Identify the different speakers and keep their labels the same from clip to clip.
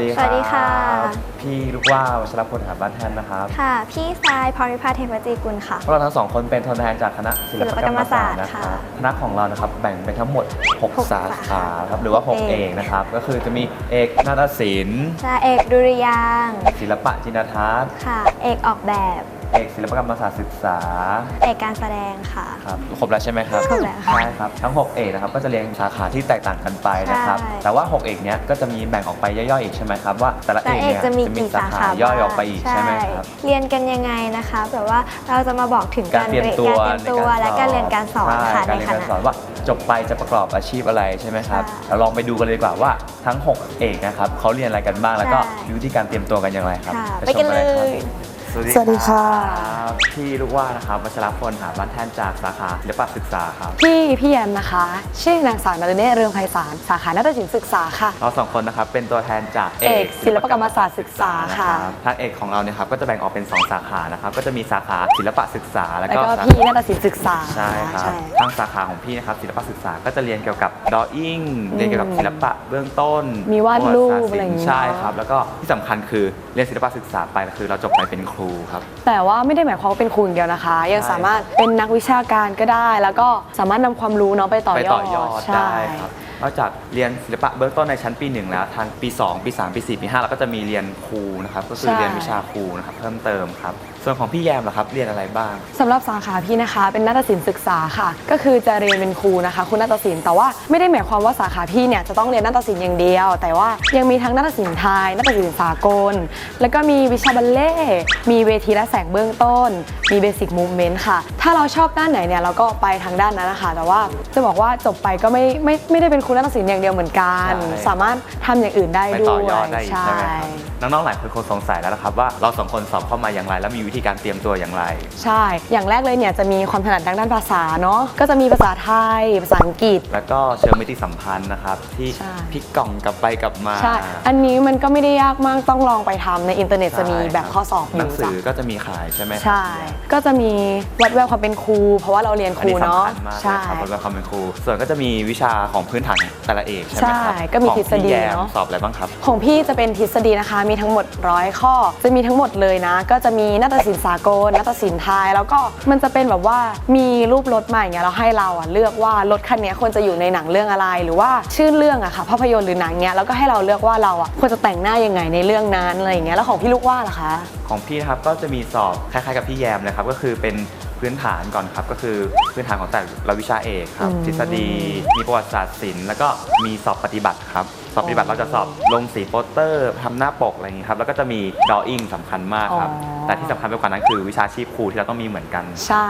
Speaker 1: วัสดี
Speaker 2: สวัสดีค่ะ
Speaker 1: พี่ลูกว่าวัชรพลหาบ้านแทนนะครับ
Speaker 2: ค่ะ พี่ทรายพรวิภาเทพจีกุลค่ะ
Speaker 1: พวกเราทั้งสองคนเป็นตัวแทนจากคณะศิลปกรรมศาสตร์
Speaker 2: ศิลปกรรมศาสตร์
Speaker 1: นะค
Speaker 2: ค่ะ
Speaker 1: รับคณะของเรานะครับแบ่งเป็นทั้งหมด
Speaker 2: หก
Speaker 1: 6สา
Speaker 2: สา
Speaker 1: ขา
Speaker 2: ขา
Speaker 1: ครับหรือว่า
Speaker 2: หก
Speaker 1: 6เอกนะครับ ก็คือจะมีเอกนาฏศิลป์
Speaker 2: จะเอกดุริยางค์
Speaker 1: ศิลปะจินตทัศน์
Speaker 2: ค่ะ เอกออกแบบ
Speaker 1: เอกศิลปกรรมศาสตร์ศึกษา
Speaker 2: เอกการแสดงค่ะ
Speaker 1: ครับครบแล้วใช่ไหมครับ
Speaker 2: ครบแล้วค่ะ
Speaker 1: ใช่ครับทั้ง 6 เอกนะครับก็จะเรียนสาขาที่แตกต่างกันไปนะครับ
Speaker 2: ใช่
Speaker 1: แต่ว่า 6 เอกเนี้ยก็จะมีแบ่งออกไปย่อยๆอีกใช่ไหมครับว่าแต่ละ
Speaker 2: แต่
Speaker 1: เอก
Speaker 2: เอก
Speaker 1: เนี่ย
Speaker 2: จะมีกี่สาขา
Speaker 1: ย่อยออกไปอีกใช่ไหมครับ
Speaker 2: เรียนกันยังไงนะคะแบบว่าเราจะมาบอกถึง
Speaker 1: การเตรียมตัว
Speaker 2: การเตรียมตัวและการเรียนการสอน
Speaker 1: ใช่
Speaker 2: ค่ะ
Speaker 1: การ
Speaker 2: ใน
Speaker 1: เรียน
Speaker 2: ค
Speaker 1: การ
Speaker 2: ณะ
Speaker 1: สอนว่าจบไปจะประกอบอาชีพอะไรใช่ไหมครับ
Speaker 2: ใช่
Speaker 1: เราลองไปดูกันเลยดีกว่าว่าทั้ง 6 เอกนะครับเขาเรียนอะไรกันบ้างแล้วก็
Speaker 2: ใช่
Speaker 1: มีวิธีการเตรียมตัวกันอย่างไรครับ
Speaker 2: ค่ะ
Speaker 1: ชม
Speaker 2: ไปกันเลย
Speaker 1: ครับ สวัสดี
Speaker 3: สวัสดีค่ะ
Speaker 1: รับพี่ลูกว่านะครับวัชรพลหาบ้านแท่นจากสาขาศิลปศึกษาครับ
Speaker 3: พี่พี่แยมนะคะ ชื่อนางสาวนรเนศเรืองไพศาลสาขานาฏศิลป์ศึกษาค่ะ
Speaker 1: เราสองคนนะครับเป็นตัวแทนจาก
Speaker 3: เอกศิลปกรรมศาสตร์ศึกษาค่ะ
Speaker 1: รับทางเอกของเราเนี่ยครับก็จะแบ่งออกเป็น 2 สาขานะครับก็จะมีสาขาศิลปศึกษาแล้ว
Speaker 3: แล้ว
Speaker 1: ก็
Speaker 3: ก็
Speaker 1: สา
Speaker 3: พี่
Speaker 1: ขา
Speaker 3: นาฏศิลป์ศึกษา
Speaker 1: ใช่ครับ
Speaker 3: ใช่
Speaker 1: ทางสาขาของพี่นะครับศิลปศึกษาก็จะเรียนเกี่ยวกับดออิ่งเรียนเกี่ยวกับศิลปะเบื้องต้น
Speaker 3: มีวาดรูป
Speaker 1: ปะวัติศสต
Speaker 3: อะไรอย่างงี้
Speaker 1: ใช่ครับ แล้วก็ที่สำคัญคือเรียนศิลปศึกษาไปคือเราจบไปเป็นครูครับ
Speaker 3: แต่ว่าไม่ได้หมายความว่าเป็นครูอย่างเดียวนะคะ ยัง
Speaker 1: ใช่
Speaker 3: สามารถเป็นนักวิชาการก็ได้ แล้วก็สามารถนำความรู้เนาะไปต่อ
Speaker 1: ไป
Speaker 3: ยอ
Speaker 1: ต่
Speaker 3: ด
Speaker 1: อยอด
Speaker 3: ใช่
Speaker 1: ได้ครับนอกจากเรียนศิลปะเบื้องต้นในชั้นปี1แล้วทางปี 2 ปี 3 ปี 4 ปี 5 เราก็จะมีเรียนครูนะครับ ก็คือเรียนวิชาครูนะครับ เพิ่มเติมครับ ส่วนของพี่แยมล่ะครับเรียนอะไรบ้าง
Speaker 3: สำหรับสาขาพี่นะคะ เป็นนาฏศิลป์ศึกษาค่ะ ก็คือจะเรียนเป็นครูนะคะครูนาฏศิลป์แต่ว่าไม่ได้หมายความว่าสาขาพี่เนี่ยจะต้องเรียนนาฏศิลป์อย่างเดียว แต่ว่ายังมีทั้งนาฏศิลป์ไทยนาฏศิลป์สากล แล้วก็มีวิชาบัลเล่ต์มีเวทีและแสงเบื้องต้น มีเบสิกมูฟเมนต์ค่ะ ถ้าเราชอบด้านไหนเนี่ยเราก็ไปทางด้านนั้นนะคะแต่ว่าจะบอกว่าจบไปก็ไม่ไม่ไม่ได้เป็นครูนาฏศิลป์อย่างเดียวเหมือนกัน
Speaker 1: ใช่
Speaker 3: สามารถทำอย่างอื่นได้
Speaker 1: ไป
Speaker 3: ด้
Speaker 1: ต่อ
Speaker 3: วย
Speaker 1: ยอดได้อีกใช่ไหมครับ น้องๆหลายคนคงสงสัยแล้วนะครับว่าเราสองคนสอบเข้ามาอย่างไร แล้วมีวิธีการเตรียมตัวอย่างไร
Speaker 3: ใช่ อย่างแรกเลยเนี่ยจะมีความถนัดด้านด้านภาษาเนาะก็จะมีภาษาไทย ภาษาอังกฤษ
Speaker 1: แล้วก็เชิงมิติสัมพันธ์นะครับที่
Speaker 3: ใช่
Speaker 1: พลิกกล่องกลับไปกลับมา
Speaker 3: ใช่ อันนี้มันก็ไม่ได้ยากมากต้องลองไปทำในอินเทอร์เน็ตจะมีแบบข้อสอบอ
Speaker 1: หนั
Speaker 3: ยู่
Speaker 1: งสื
Speaker 3: จ้ะ
Speaker 1: อก็จะมีขายใช่ไหมครับ
Speaker 3: ใช่ ก็จะมีวัดแววความเป็นครู เพราะว่าเราเรียนค
Speaker 1: อัน
Speaker 3: รู
Speaker 1: นี้สำ
Speaker 3: เนาะ
Speaker 1: คัญมากเลย
Speaker 3: ใช่
Speaker 1: ครับบนความเป็นครู ส่วนก็จะมีวิชาของพื้นฐานแต่ละเอกใช่ไหมครับ
Speaker 3: ใช่ก็มี
Speaker 1: ของ
Speaker 3: ทฤษฎี
Speaker 1: พี่แยม
Speaker 3: เนอะ
Speaker 1: สอบอะไรบ้างครับ
Speaker 3: ของพี่จะเป็นทฤษฎีนะคะมีทั้งหมดร้อยข้อ จะมีทั้งหมดเลยนะ ก็จะมีนาฏศิลป์สากลนาฏศิลป์ไทย แล้วก็มันจะเป็นแบบว่ามีรูปรถมาอย่างเงี้ยเราให้เราอะเลือกว่ารถคันเนี้ยควรจะอยู่ในหนังเรื่องอะไร หรือว่าชื่อเรื่องอะค่ะภาพยนตร์หรือหนังเนี้ยแล้วก็ให้เราเลือกว่าเราอะควรจะแต่งหน้ายังไงในเรื่องนั้นอะไรอย่างเงี้ยแล้วของพี่ลูกว่าล่ะคะ
Speaker 1: ของพี่นะครับก็จะมีสอบคล้ายๆกับพี่แยมเลยครับก็คือเป็นพื้นฐานก่อนครับก็คือพื้นฐานของแต่ละวิชาเอกครับ
Speaker 3: อืม
Speaker 1: ทฤษฎีมีประวัติศาสตร์ศิลป์แล้วก็มีสอบปฏิบัติครับสอบปฏิบัติเราจะสอบลงสีโปสเตอร์ทำหน้าปกอะไรอย่างนี้ครับแล้วก็จะมีดออิ่งสำคัญมากครับ
Speaker 3: อ๋อ
Speaker 1: แต่ที่สำคัญไปกว่านั้นคือวิชาชีพครูที่เราต้องมีเหมือนกัน
Speaker 3: ใช่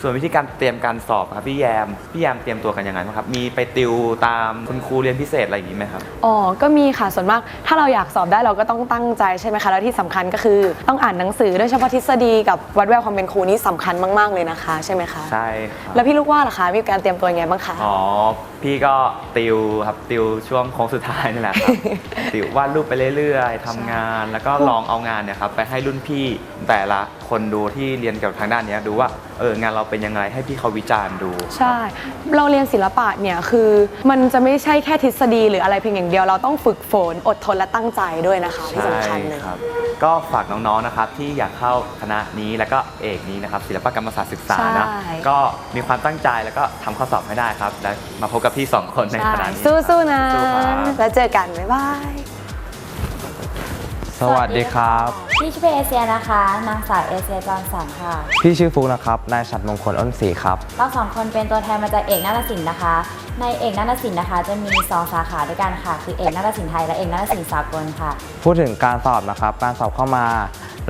Speaker 1: ส่วนวิธีการเตรียมการสอบครับพี่แยมพี่แยมเตรียมตัวกันยังไงบ้างครับมีไปติวตามคุณครูเรียนพิเศษอะไรอย่างนี้ไหมครับ
Speaker 3: อ๋อ ก็มีค่ะ ส่วนมาก ถ้าเราอยากสอบได้เราก็ต้องตั้งใจใช่ไหมคะ แล้วที่สำคัญก็คือต้องอ่านหนังสือโดยเฉพาะทฤษฎีกับวัดแววความเป็นครูนี่สำคัญมาก ๆ เลยนะคะ ใช่ไหมคะ
Speaker 1: ใช่ครับ
Speaker 3: แล้วพี่ลูกว่าล่ะคะ มีการเตรียมตัวยังไงบ้างคะ
Speaker 1: อ๋อ พี่ก็ติวครับติวช่วงโค้งสุดท้ายนี่แหละครับ ติววาดรูปไปเรื่อยๆทำงาน แล้วก็ลองเอางานเนี่ยครับไปให้รุ่นพี่แต่ละคนดูที่เรียนเกี่ยวกับทางด้านเนี้ยดูว่าเอองานเราเป็นยังไงให้พี่เขาวิจารณ์ดู
Speaker 3: ใช่ เราเรียนศิลปะเนี่ยคือมันจะไม่ใช่แค่ทฤษฎีหรืออะไรเพียงอย่างเดียว เราต้องฝึกฝนอดทนและตั้งใจด้วยนะคะที่สำคัญเลย
Speaker 1: ครับ ก็ฝากน้องๆนะครับที่อยากเข้าคณะนี้แล้วก็เอกนี้นะครับศิลปกรรมศาสตร์ศึกษานะ
Speaker 3: ใช่
Speaker 1: ก็มีความตั้งใจแล้วก็ทำข้อสอบให้ได้ครับและมาพบกับพี่สองคนใน
Speaker 3: ใช่
Speaker 1: คณะนี้
Speaker 3: สู้ๆนะ
Speaker 1: สู้ครับ
Speaker 3: แล้วเจอกัน บ๊ายบาย
Speaker 4: สวัสดีครับ
Speaker 5: พี่ชื่อเอเชียนะคะ นางสาวเอเชียจอห์นสันค่ะ
Speaker 4: พี่ชื่อฟุกนะครับ นายฉัดมงคลอ้นศรีครับ
Speaker 5: เราสองคนเป็นตัวแทนมาจากเอกนาฏศิลป์นะคะ ในเอกนาฏศิลป์นะคะ จะมี 2 สาขาด้วยกันค่ะ คือเอกนาฏศิลป์ไทยและเอกนาฏศิลป์สากลค่ะ
Speaker 4: พูดถึงการสอบนะครับ การสอบเข้ามา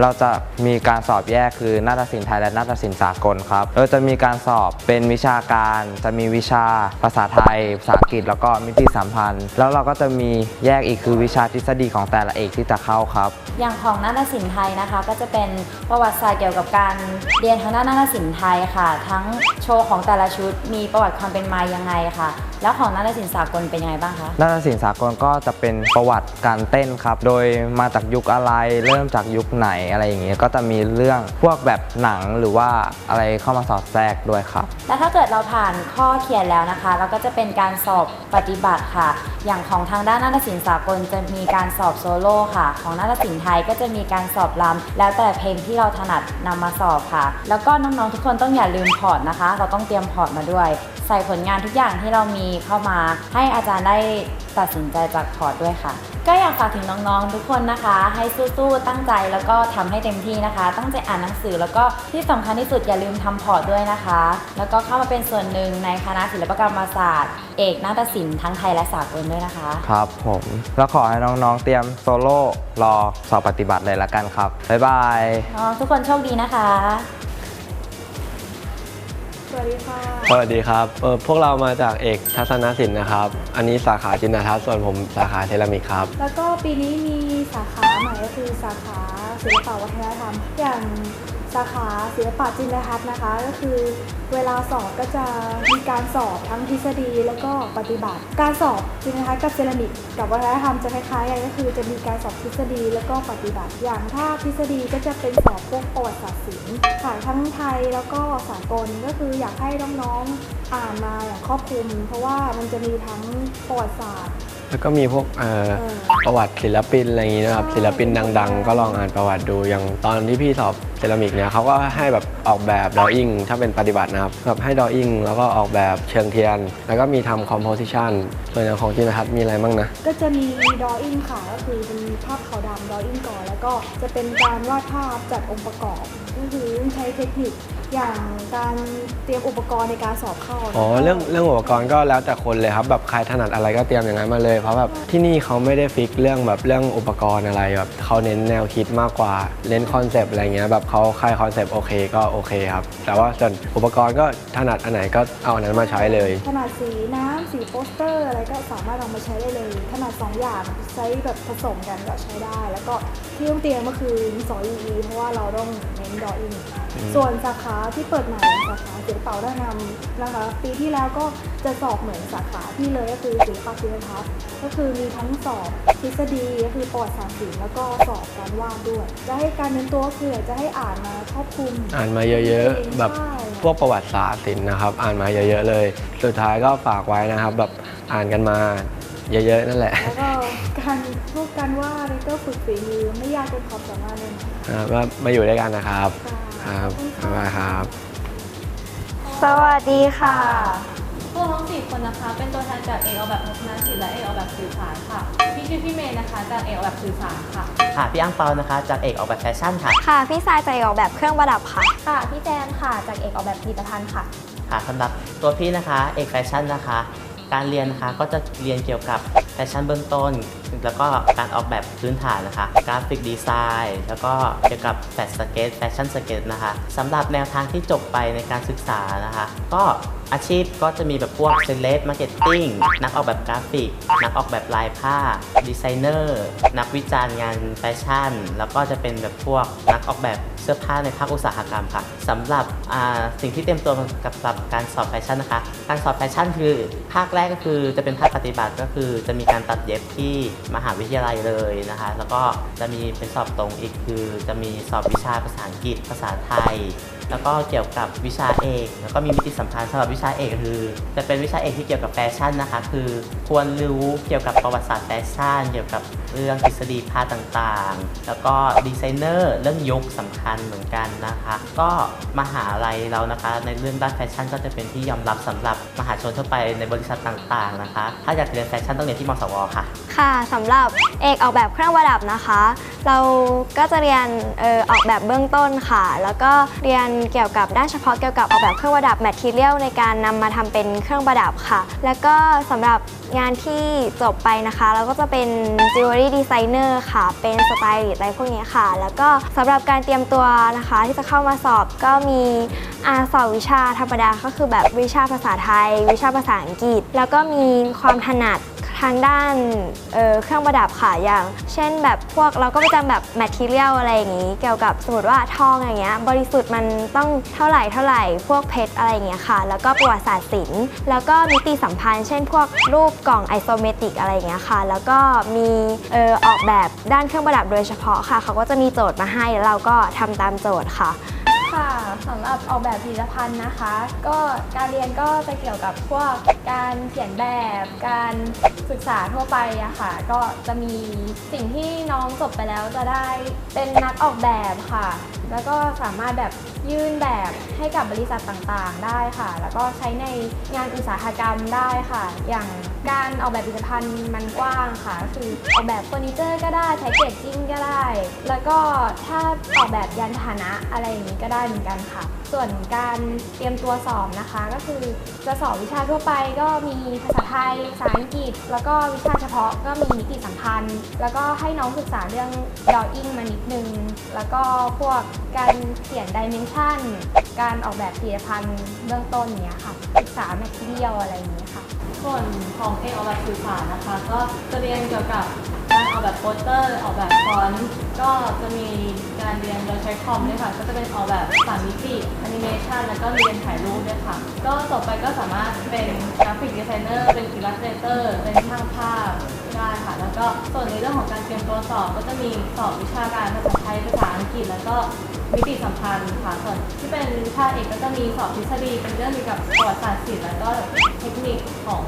Speaker 4: เราจะมีการสอบแยกคือนาฏศิลป์ไทยและนาฏศิลป์สากลครับเราจะมีการสอบเป็นวิชาการ จะมีวิชาภาษาไทย ภาษาอังกฤษแล้วก็มิติสัมพันธ์ แล้วเราก็จะมีแยกอีกคือวิชาทฤษฎีของแต่ละเอกที่จะเข้าครับ
Speaker 5: อย่างของนาฏศิลป์ไทยนะคะ ก็จะเป็นประวัติศาสตร์เกี่ยวกับการเรียนทางด้านนาฏศิลป์ไทยค่ะ ทั้งโชว์ของแต่ละชุด มีประวัติความเป็นมายังไงค่ะ แล้วของนาฏศิลป์สากลเป็นยังไงบ้างคะ
Speaker 4: นาฏศิลป์สากลก็จะเป็นประวัติการเต้นครับ โดยมาจากยุคอะไร เริ่มจากยุคไหนอะไรอย่างเงี้ยก็จะมีเรื่องพวกแบบหนังหรือว่าอะไรเข้ามาสอดแทรกด้วยครับ
Speaker 5: และถ้าเกิดเราผ่านข้อเขียนแล้วนะคะ เราก็จะเป็นการสอบปฏิบัติค่ะ อย่างของทางด้านนาฏศิลป์สากลจะมีการสอบโซโล่ค่ะ ของนาฏศิลป์ไทยก็จะมีการสอบรำแล้วแต่เพลงที่เราถนัดนำมาสอบค่ะ แล้วก็น้องๆทุกคนต้องอย่าลืมพอร์ตนะคะ เราต้องเตรียมพอร์ตมาด้วย ใส่ผลงานทุกอย่างที่เรามีเข้ามาให้อาจารย์ได้ตัดสินใจจากพอร์ตด้วยค่ะ ก็อยากฝากถึงน้องๆ ทุกคนนะคะ ให้สู้ๆ ตั้งใจแล้วก็ทำให้เต็มที่นะคะ ตั้งใจอ่านหนังสือแล้วก็ที่สำคัญที่สุดอย่าลืมทำพอร์ตด้วยนะคะ แล้วก็เข้ามาเป็นส่วนหนึ่งในคณะศิลปกรรมศาสตร์ เอกนาฏศิลป์ทั้งไทยและสากลด้วยนะคะ
Speaker 4: ครับผม แล้วขอให้น้องๆ เตรียมโซโล่รอสอบปฏิบัติเลยละกันครับบ๊ายบาย
Speaker 5: น้องทุกคนโชคดีนะคะ
Speaker 6: สวัสดีครับเอ่อพวกเรามาจากเอกทัศนศิลป์นะครับ อันนี้สาขาจินตทัศน์ส่วนผมสาขาเทรามิกครับ
Speaker 7: แล้วก็ปีนี้มีสาขาใหม่ก็คือสาขาศิลปวัฒนธรรม อย่าง สาขาศิลปะจินตทัศน์นะคะ ก็คือเวลาสอบก็จะมีการสอบทั้งทฤษฎีแล้วก็ปฏิบัติ การสอบจินตทัศน์กับเซรามิกกับวัฒนธรรมจะคล้ายๆกันก็คือจะมีการสอบทฤษฎีแล้วก็ปฏิบัติ อย่างถ้าทฤษฎีก็จะเป็นสอบพวกประวัติศาสตร์ศิลป์ค่ะทั้งไทยแล้วก็สากลก็คืออยากให้น้องๆอ่านมาอย่างครอบคลุม เพราะว่ามันจะมีทั้งประวัติศาสตร์
Speaker 6: แล้วก็มีพวกเอ่อ
Speaker 7: เออ
Speaker 6: ประวัติศิลปินอะไรอย่างนี้นะครับ
Speaker 7: ใช่
Speaker 6: ศิลปินดัง ๆ ก็ลองอ่านประวัติดูอย่างตอนที่พี่สอบเซรามิกเนี่ยเขาก็ให้แบบออกแบบดออิ่งถ้าเป็นปฏิบัตินะครับแบบให้ดออิ่งแล้วก็ออกแบบเชิงเทียน แล้วก็มีทำคอมโพสิชันส่วนอย่างของจินตทัศน์มีอะไรบ้างนะ
Speaker 7: ก็จะมีดออิ่งค่ะก็คือเป็นภาพขาวดำดออิ่งก่อน แล้วก็จะเป็นการวาดภาพจัดองค์ประกอบก็คือใช้เทคนิคอย่างการเตรียมอุปกรณ์ในการสอบเข้า
Speaker 6: อ๋อเรื่องเรื่องอุปกรณ์ก็แล้วแต่คนเลยครับแบบใครถนัดอะไรก็เตรียมอย่างนั้นมาเลยเพราะแบบที่นี่เขาไม่ได้ฟิกเรื่องแบบเรื่องอุปกรณ์อะไรแบบเขาเน้นแนวคิดมากกว่าเน้นคอนเซปต์อะไรเงี้ยแบบเขาใครคอนเซปต์โอเคก็โอเคครับแต่ว่าส่วนอุปกรณ์ก็ถนัดอันไหนก็เอาอันนั้นมาใช้เลย
Speaker 7: ขนาดสีน้ำสีโปสเตอร์อะไรก็สามารถเอามาใช้ได้เลยขนาด2อย่างใช้แบบผสมกันก็ใช้ได้ แล้วก็ที่ต้องเตรียมก็คือดินสอ EE เพราะว่าเราต้องเน้นดออิ่งส่วนสาขาที่เปิดใหม่สาขาศิลปะวัฒนธรรมนะคะ ปีที่แล้วก็จะสอบเหมือนสาขาที่เลยก็คือศิลปะศิลปทัศน์ก็คือมีทั้งสอบทฤษฎีก็คือประวัติศาสตร์ศิลป์แล้วก็สอบการวาดด้วย จะให้การเน้นตัวก็คืออยากจะให้อ่านมาครอบคลุม
Speaker 6: อ่านมาเยอะๆ แบบ
Speaker 7: ใช่
Speaker 6: พวกประวัติศาสตร์ศิลป์นะครับ อ่านมาเยอะ ๆ เลย สุดท้ายก็ฝากไว้นะครับ แบบอ่านกันมาเยอะๆนั่นแหละ
Speaker 7: แล้วก็การพวกการวาดแล้วก็ฝึกฝีมือไม่ยากเกินความสามารถเลยนะ
Speaker 6: นะครับว่ามาอยู่ด้วยกันนะครับ ค
Speaker 7: ค่ะ
Speaker 6: รับบ๊ายบายครับ
Speaker 2: สวัสดีค่ะ
Speaker 8: พวกทั้งสี่คนนะคะ เป็นตัวแทนจากเอกออกแบบทัศนศิลป์และเอกออกแบบสื่อสารค่ะ พี่ชื่อพี่เมย์นะคะจากเอกออกแบบสื่อสารค่ะ
Speaker 9: ค่ะพี่อังเปานะคะ จากเอกออกแบบแฟชั่นค่ะ
Speaker 2: ค่ะ พี่สายใจออกแบบเครื่องประดับค่ะ
Speaker 8: ค่ะ พี่แจนค่ะ จากเอกออกแบบผลิตภัณฑ์ค่ะ
Speaker 9: ค่ะสำหรับตัวพี่นะคะ เอกแฟชั่นนะคะ การเรียนนะคะก็จะเรียนเกี่ยวกับแฟชั่นเบื้องต้น แล้วก็การออกแบบพื้นฐานนะคะ กราฟิกดีไซน์ แล้วก็เกี่ยวกับแฟชั่นสเก็ตแฟชั่นสเก็ตนะคะสำหรับแนวทางที่จบไปในการศึกษานะคะ ก็ อาชีพก็จะมีแบบพวกเซเลสมาร์เก็ตติ้งนักออกแบบกราฟิก นักออกแบบลายผ้า ดีไซเนอร์ นักวิจารณ์งานแฟชั่น แล้วก็จะเป็นแบบพวกนักออกแบบเสื้อผ้าในภาคอุตสาหกรรมค่ะสำหรับอ่าสิ่งที่เตรียมตัวกับสำหรับการสอบแฟชั่นนะคะ การสอบแฟชั่นคือภาคแรกก็คือจะเป็นภาคปฏิบัติก็คือจะมีการตัดเย็บที่มหาวิทยาลัยเลยนะคะ แล้วก็จะมีเป็นสอบตรงอีกคือ จะมีสอบวิชาภาษาอังกฤษ ภาษาไทย แล้วก็เกี่ยวกับวิชาเอกแล้วก็มีมิติสัมพันธ์สำหรับวิชาเอกคือ จะเป็นวิชาเอกที่เกี่ยวกับแฟชั่นนะคะ คือควรรู้เกี่ยวกับประวัติศาสตร์แฟชั่น เกี่ยวกับ เรื่องทฤษฎีผ้าต่างๆ แล้วก็ดีไซเนอร์เรื่องยุคสำคัญเหมือนกันนะคะ ก็มหาลัยเรานะคะ ในเรื่องด้านแฟชั่นก็จะเป็นที่ยอมรับสำหรับมหาชนทั่วไปในบริษัทต่างๆนะคะ ถ้าอยากเรียนแฟชั่นต้องเรียนที่มสวค่ะ
Speaker 2: ค่ะสำหรับเอกออกแบบเครื่องประดับนะคะ เราก็จะเรียนเออออกแบบเบื้องต้นค่ะ แล้วก็เรียนเกี่ยวกับด้านเฉพาะเกี่ยวกับออกแบบเครื่องประดับแมทเทียลในการนำมาทำเป็นเครื่องประดับค่ะ แล้วก็สำหรับงานที่จบไปนะคะ เราก็จะเป็นจิวเวลรี่ดีไซเนอร์ค่ะ เป็นสไตลิสต์อะไรพวกนี้ค่ะ แล้วก็สำหรับการเตรียมตัวนะคะ ที่จะเข้ามาสอบก็มีอาสอบวิชาธรรมดาก็คือแบบวิชาภาษาไทย วิชาภาษาอังกฤษ แล้วก็มีความถนัดทางด้านเออเครื่องประดับค่ะอย่าง เช่นแบบพวกเราก็ไปจำแบบ material อะไรอย่างนี้ เกี่ยวกับสมมติว่าทองอย่างเงี้ยบริสุทธิ์มันต้องเท่าไหร่เท่าไหร่ พวกเพชรอะไรอย่างเงี้ยค่ะ แล้วก็ประวัติศาสตร์ศิลป์แล้วก็มิติสัมพันธ์ เช่น พวกรูปกล่องไอโซเมตริกอะไรอย่างเงี้ยค่ะ แล้วก็มีออออกแบบด้านเครื่องประดับโดยเฉพาะค่ะ เขาก็จะมีโจทย์มาให้เราก็ทำตามโจทย์ค่ะ
Speaker 10: ค่ะสำหรับออกแบบผลิตภัณฑ์นะคะ ก็การเรียนก็จะเกี่ยวกับพวกการเขียนแบบ การศึกษาทั่วไปอะค่ะ ก็จะมีสิ่งที่น้องจบไปแล้วจะได้เป็นนักออกแบบค่ะ แล้วก็สามารถแบบยื่นแบบให้กับบริษัทต่างๆได้ค่ะ แล้วก็ใช้ในงานอุตสาหกรรมได้ค่ะ อย่างการออกแบบผลิตภัณฑ์มันกว้างค่ะก็คือออกแบบเฟอร์นิเจอร์ก็ได้แพ็กเกจจิ้งก็ได้ แล้วก็ถ้าออกแบบยานพาหนะอะไรอย่างนี้ก็ได้เหมือนกันค่ะ ส่วนการเตรียมตัวสอบนะคะ ก็คือจะสอบวิชาทั่วไปก็มีภาษาไทย ภาษาอังกฤษ แล้วก็วิชาเฉพาะก็มีมิติสัมพันธ์ แล้วก็ให้น้องศึกษาเรื่อง drawing มานิดนึง แล้วก็พวกการเขียน dimension การออกแบบผลิตภัณฑ์เบื้องต้นเนี้ยค่ะ ศึกษา material อะไรอย่างนี้ยค่ะ
Speaker 8: ส่วนของเอกออกแบบสื่อสารนะคะ ก็จะเรียนเกี่ยวกับ ออกแบบโปสเตอร์ ออกแบบฟอนต์ก็จะมีการเรียนโดยใช้คอมด้วยค่ะ ก็จะเป็นออกแบบสามมิติแอนิเมชันแล้วก็เรียนถ่ายรูปด้วยค่ะ ก็ต่อไปก็สามารถเป็นกราฟิกดีไซเนอร์เป็นอิลลัสเตเตอร์เป็นช่างภาพได้ค่ะ แล้วก็ส่วนในเรื่องของการเตรียมตัวสอบก็จะมีสอบวิชาการภาษาไทยภาษาอังกฤษ แล้วก็มิติสัมพันธ์ค่ะส่วนที่เป็นวิชาเอกก็จะมีสอบทฤษฎีเป็นเรื่องเกี่ยวกับประวัติศาสตร์ศิลป์แล้วก็เทคนิคของ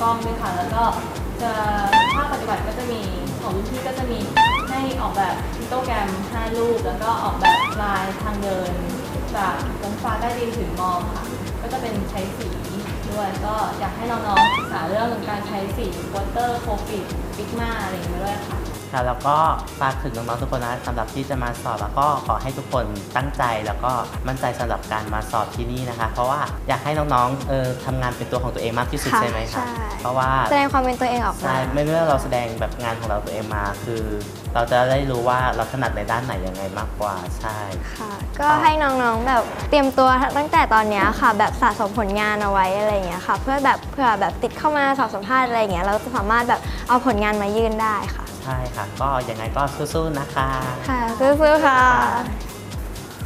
Speaker 8: กล้องด้วยค่ะ แล้วก็จะภาคปฏิบัติก็จะมี ของพี่ก็จะมีให้ออกแบบพิโตแกรม 5 รูป แล้วก็ออกแบบลายทางเดิน จากบนฟ้าใต้ดินถึงมองค่ะ ก็จะเป็นใช้สีด้วย ก็อยากให้น้องๆศึกษาเรื่องการใช้สีวอเตอร์โคปิดปิกมาอะไรอย่างเงี้ยด้วยค่ะ
Speaker 9: ค่ะแล้วก็ฝากถึงน้องๆทุกคนนะสำหรับที่จะมาสอบแล้วก็ขอให้ทุกคนตั้งใจแล้วก็มั่นใจสำหรับการมาสอบที่นี่นะคะ เพราะว่าอยากให้น้องๆเออทำงานเป็นตัวของตัวเองมากที่สุด
Speaker 2: ค่ะ
Speaker 9: ใช่ไหมคะ
Speaker 2: ใช่
Speaker 9: เพราะว่า
Speaker 2: แสดงความเป็นตัวเองออกมา
Speaker 9: ใช่ไม่เมื่อเราแสดงแบบงานของเราตัวเองมา คือเราจะได้รู้ว่าเราถนัดในด้านไหนยังไงมากกว่าใช่
Speaker 2: ค่ะ ก็ให้น้องๆแบบเตรียมตัวตั้งแต่ตอนเนี้ยค่ะ แบบสะสมผลงานเอาไว้อะไรอย่างเงี้ยค่ะ เพื่อแบบเผื่อแบบติดเข้ามาสอบสัมภาษณ์อะไรอย่างเงี้ยเราจะสามารถแบบเอาผลงานมายื่นได้ค่ะ
Speaker 9: ใช่ค่ะ ก็ยังไงก็สู้ๆนะคะ
Speaker 2: ค่ะสู้ๆค่ะ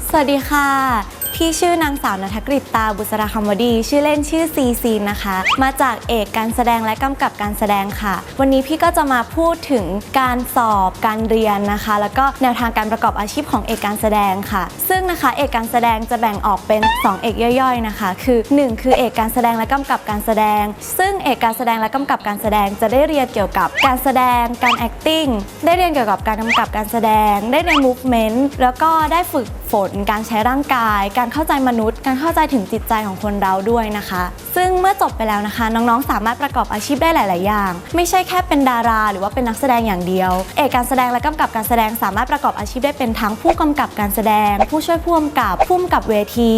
Speaker 11: สวัสดีค่ะ พี่ชื่อนางสาวนัฐกฤตตาบุษราคำวดี ชื่อเล่นชื่อซีซีนนะคะ มาจากเอกการแสดงและกำกับการแสดงค่ะ วันนี้พี่ก็จะมาพูดถึงการสอบการเรียนนะคะ แล้วก็แนวทางการประกอบอาชีพของเอกการแสดงค่ะ ซึ่งนะคะเอกการแสดงจะแบ่งออกเป็น 2 เอกย่อยๆนะคะ คือ 1 คือเอกการแสดงและกำกับการแสดง ซึ่งเอกการแสดงและกำกับการแสดงจะได้เรียนเกี่ยวกับการแสดง การ acting ได้เรียนเกี่ยวกับการกำกับการแสดง ได้เรียน movement แล้วก็ได้ฝึกฝน การใช้ร่างกาย การเข้าใจมนุษย์ การเข้าใจถึงจิตใจของคนเราด้วยนะคะ ซึ่งเมื่อจบไปแล้วนะคะ น้องๆ สามารถประกอบอาชีพได้หลาย ๆ อย่าง ไม่ใช่แค่เป็นดารา หรือว่าเป็นนักแสดงอย่างเดียว เอกการแสดงและกำกับการแสดงสามารถประกอบอาชีพได้เป็นทั้งผู้กำกับการแสดง ผู้ช่วยผู้กำกับผู้กำกับเวที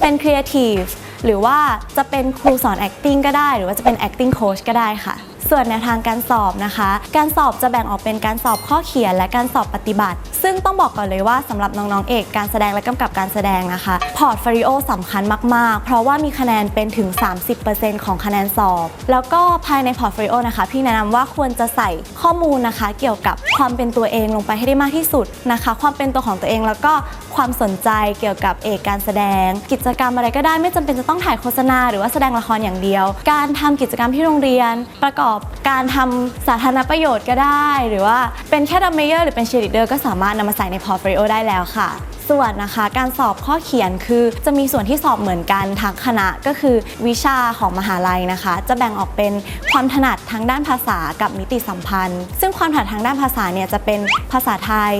Speaker 11: เป็นครีเอทีฟหรือว่าจะเป็นครูสอน acting ก็ได้ หรือว่าจะเป็น acting coach ก็ได้ค่ะ ส่วนแนวทางการสอบนะคะ การสอบจะแบ่งออกเป็นการสอบข้อเขียนและการสอบปฏิบัติ ซึ่งต้องบอกก่อนเลยว่าสำหรับน้องๆเอกการแสดงและกำกับการแสดงนะคะพอร์ตฟลิโอสำคัญมากๆ เพราะว่ามีคะแนนเป็นถึง 30%ของคะแนนสอบ แล้วก็ภายในพอร์ตฟลิโอนะคะ พี่แนะนำว่าควรจะใส่ข้อมูลนะคะ เกี่ยวกับความเป็นตัวเองลงไปให้ได้มากที่สุดนะคะ ความเป็นตัวของตัวเองแล้วก็ความสนใจเกี่ยวกับเอกการแสดง กิจกรรมอะไรก็ได้ไม่จำเป็นจะต้องถ่ายโฆษณา หรือว่าแสดงละครอย่างเดียว การทำกิจกรรมที่โรงเรียน ประกอบการทำสาธารณประโยชน์ก็ได้ หรือว่าเป็นแค่ดัมเมเยอร์หรือเป็นเชียร์ลีเดอร์ก็สามารถนำมาใส่ในพอร์ตโฟลิโอได้แล้วค่ะ ส่วนนะคะการสอบข้อเขียนคือจะมีส่วนที่สอบเหมือนกันทางคณะก็คือวิชาของมหาลัยนะคะ จะแบ่งออกเป็นความถนัดทางด้านภาษากับมิติสัมพันธ์ ซึ่งความถนัดทางด้านภาษาเนี่ยจะเป็นภาษาไทย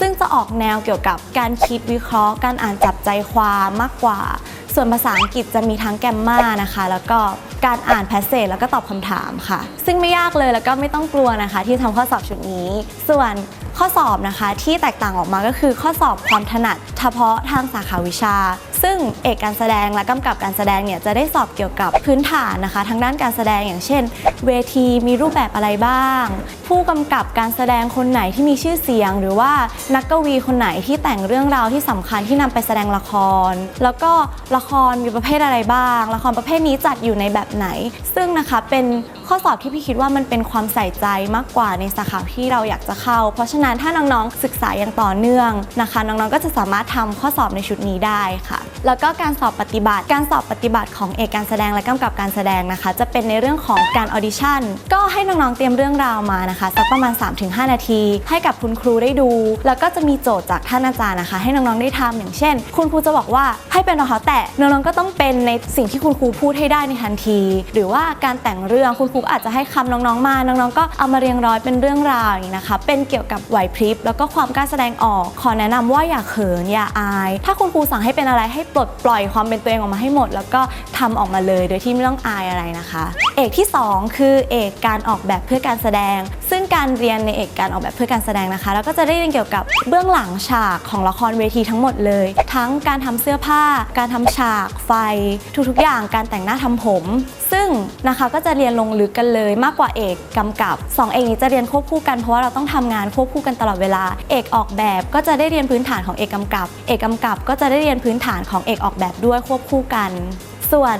Speaker 11: ซึ่งจะออกแนวเกี่ยวกับการคิดวิเคราะห์ การอ่านจับใจความมากกว่า ส่วนภาษาอังกฤษจะมีทั้งแกมมานะคะ แล้วก็การอ่านแพสเซจแล้วก็ตอบคำถามค่ะ ซึ่งไม่ยากเลยแล้วก็ไม่ต้องกลัวนะคะ ที่ทำข้อสอบชุดนี้ ส่วนข้อสอบนะคะที่แตกต่างออกมาก็คือข้อสอบความถนัดเฉพาะทางสาขาวิชาซึ่งเอกการแสดงและกำกับการแสดงเนี่ยจะได้สอบเกี่ยวกับพื้นฐานนะคะ ทางด้านการแสดงอย่างเช่น เวทีมีรูปแบบอะไรบ้าง ผู้กำกับการแสดงคนไหนที่มีชื่อเสียง หรือว่านักกวีคนไหนที่แต่งเรื่องราวที่สำคัญที่นำไปแสดงละคร แล้วก็ละครมีประเภทอะไรบ้าง ละครประเภทนี้จัดอยู่ในแบบไหน ซึ่งนะคะเป็นข้อสอบที่พี่คิดว่ามันเป็นความใส่ใจมากกว่าในสาขาที่เราอยากจะเข้า เพราะฉะนั้นถ้าน้องๆศึกษาอย่างต่อเนื่องนะคะ น้องๆก็จะสามารถทำข้อสอบในชุดนี้ได้ค่ะแล้วก็การสอบปฏิบัติ การสอบปฏิบัติของเอกการแสดงและกำกับการแสดงนะคะ จะเป็นในเรื่องของการออดิชั่น ก็ให้น้องๆเตรียมเรื่องราวมานะคะสักประมาณ 3-5 นาที ให้กับคุณครูได้ดู แล้วก็จะมีโจทย์จากท่านอาจารย์นะคะ ให้น้องๆได้ทำอย่างเช่น คุณครูจะบอกว่าให้เป็นรองเท้าแตะน้องๆก็ต้องเป็นในสิ่งที่คุณครูพูดให้ได้ในทันที หรือว่าการแต่งเรื่องคุณครูก็อาจจะให้คำน้องๆมาน้องๆก็เอามาเรียงร้อยเป็นเรื่องราวอย่างนี้นะคะ เป็นเกี่ยวกับไหวพริบแล้วก็ความกล้าแสดงออก ขอแนะนำว่าอย่าเขินอย่าอาย ถ้าคุณครูสั่งให้เป็นอะไรให้ปลดปล่อยความเป็นตัวเองออกมาให้หมด แล้วก็ทำออกมาเลยโดยที่ไม่ต้องอายอะไรนะคะ เอกที่สองคือเอกการออกแบบเพื่อการแสดง ซึ่งการเรียนในเอกการออกแบบเพื่อการแสดงนะคะ แล้วก็จะได้เรียนเกี่ยวกับเบื้องหลังฉากของละครเวทีทั้งหมดเลย ทั้งการทำเสื้อผ้า การทำฉากไฟ ทุกๆ อย่างการแต่งหน้าทำผม ซึ่งนะคะก็จะเรียนลงลึกกันเลยมากกว่าเอกกำกับสองเอกนี้จะเรียนควบคู่กันเพราะว่าเราต้องทำงานควบคู่กันตลอดเวลา เอกออกแบบก็จะได้เรียนพื้นฐานของเอกกำกับ เอกกำกับก็จะได้เรียนพื้นฐานของเอกออกแบบด้วยควบคู่กัน ส่วน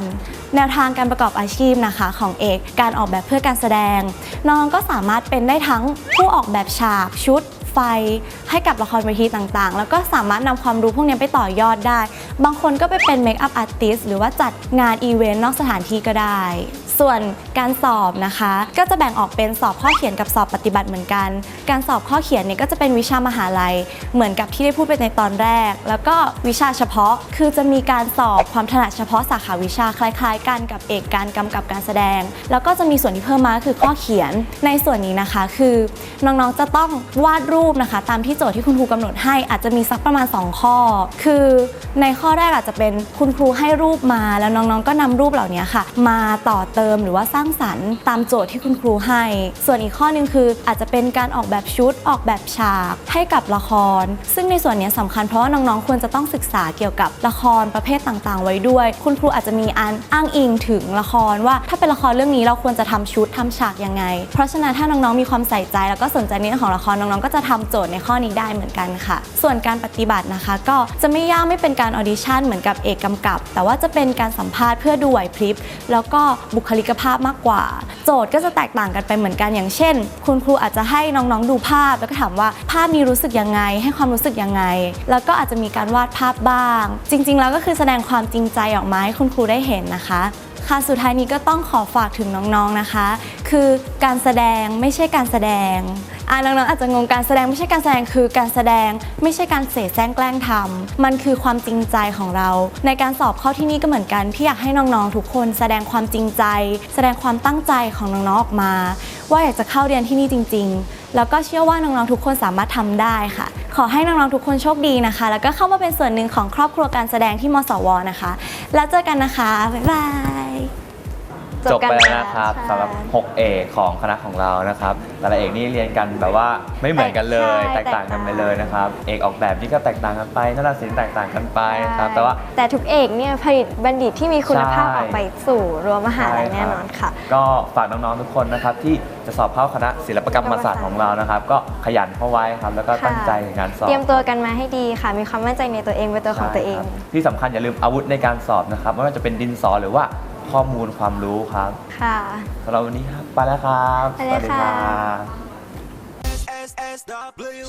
Speaker 11: แนวทางการประกอบอาชีพนะคะของเอกการออกแบบเพื่อการแสดง น้องก็สามารถเป็นได้ทั้งผู้ออกแบบฉากชุดไฟ ให้กับละครเวทีต่างๆ แล้วก็สามารถนำความรู้พวกนี้ไปต่อยอดได้ บางคนก็ไปเป็นเมคอัพอาร์ติสหรือว่าจัดงานอีเวนต์นอกสถานที่ก็ได้ ส่วนการสอบนะคะ ก็จะแบ่งออกเป็นสอบข้อเขียนกับสอบปฏิบัติเหมือนกัน การสอบข้อเขียนเนี่ยก็จะเป็นวิชามหาลัย เหมือนกับที่ได้พูดไปในตอนแรก แล้วก็วิชาเฉพาะคือจะมีการสอบความถนัดเฉพาะสาขาวิชาคล้าย ๆ กันกับเอกการกำกับการแสดง แล้วก็จะมีส่วนที่เพิ่มมาคือข้อเขียนในส่วนนี้นะคะคือน้องๆจะต้องวาดรูปนะคะ ตามที่โจทย์ที่คุณครูกำหนดให้อาจจะมีสักประมาณ 2 ข้อ คือในข้อแรกอาจจะเป็นคุณครูให้รูปมา แล้วน้องๆก็นำรูปเหล่านี้ค่ะ มาต่อเติมหรือว่าสร้างสรรค์ตามโจทย์ที่คุณครูให้ ส่วนอีกข้อหนึงคืออาจจะเป็นการออกแบบชุดออกแบบฉากให้กับละคร ซึ่งในส่วนนี้สำคัญเพราะว่าน้องๆควรจะต้องศึกษาเกี่ยวกับละครประเภทต่างๆ ไว้ด้วย คุณครูอาจจะมีอันอ้างอิงถึงละครว่า ถ้าเป็นละครเรื่องนี้เราควรจะทำชุด ทำฉากยังไง เพราะฉะนั้นถ้าน้องๆมีความใส่ใจ แล้วก็สนใจในเรื่องของละครน้องๆก็จะทำโจทย์ในข้อนี้ได้เหมือนกันค่ะ ส่วนการปฏิบัตินะคะ ก็จะไม่ยากไม่เป็นการออดิชั่นเหมือนกับเอกกำกับ แต่ว่าจะเป็นการสัมภาษณ์เพื่อดูไหวพริบแล้วก็บุคลิกภาพมากกว่า โจทย์ก็จะแตกต่างกันไปเหมือนกันอย่างเช่น คุณครูอาจจะให้น้องๆดูภาพ แล้วก็ถามว่าภาพนี้รู้สึกยังไง ให้ความรู้สึกยังไง แล้วก็อาจจะมีการวาดภาพบ้าง จริง ๆ แล้วก็คือแสดงความจริงใจออกมาให้คุณครูได้เห็นนะคะ ค่ะสุดท้ายนี้ก็ต้องขอฝากถึงน้องๆนะคะ คือการแสดงไม่ใช่การแสดงอ่าน้องๆอาจจะงงการแสดงไม่ใช่การแสดงคือการแสดงไม่ใช่การเสแสร้งแกล้งทำมันคือความจริงใจของเรา ในการสอบเข้าที่นี่ก็เหมือนกันพี่อยากให้น้องๆทุกคน แสดงความจริงใจ แสดงความตั้งใจของน้องๆออกมา ว่าอยากจะเข้าเรียนที่นี่จริง ๆ แล้วก็เชื่อว่าน้องๆทุกคนสามารถทำได้ค่ะ ขอให้น้องๆทุกคนโชคดีนะคะ แล้วก็เข้ามาเป็นส่วนหนึ่งของครอบครัวการแสดงที่มสวนะคะ แล้วเจอกันนะคะบ๊ายบาย
Speaker 1: จบไปแล้วนะครับสำหรับ 6 เอกของคณะของเรานะครับ แต่ละเอกนี่เรียนกันแบบว่าไม่เหมือนกันเลย
Speaker 2: ใช่
Speaker 1: แตกต่างกันไปเลยนะครับ เอกออกแบบนี่ก็แตกต่างกันไปนาฏศิลป์แตกต่างกันไปครับแต่ว่า
Speaker 2: แต่ทุกเอกเนี่ยผลิตบัณฑิตที่มีคุณภาพ
Speaker 1: ใช่
Speaker 2: ออกไปสู่รั้วมหาลัย
Speaker 1: ใช่
Speaker 2: แน่
Speaker 1: รับ
Speaker 2: นอนค่ะ
Speaker 1: ก็ฝากน้องๆทุกคนนะครับที่จะสอบเข้าคณะศิลปกรรมศาสตร์ของเรานะครับ ก็ขยันเข้าไว้ครับแล้วก็ตั้งใจในการสอบ
Speaker 2: เตรียมตัวกันมาให้ดีค่ะ มีความมั่นใจในตัวเองเป็นตัวของตัวเอง
Speaker 1: ใช่ครับที่สำคัญอย่าลืมอาวุธในการสอบนะครับไม่ว่าจะเป็นดินสอหรือว่า ข้อมูลความรู้ครับ
Speaker 2: ค่ะ
Speaker 1: สำหรับวันนี้ครับไปแล้วครับ
Speaker 2: ไปเลยค่ะ
Speaker 1: สวัสดีครับ
Speaker 12: SSW.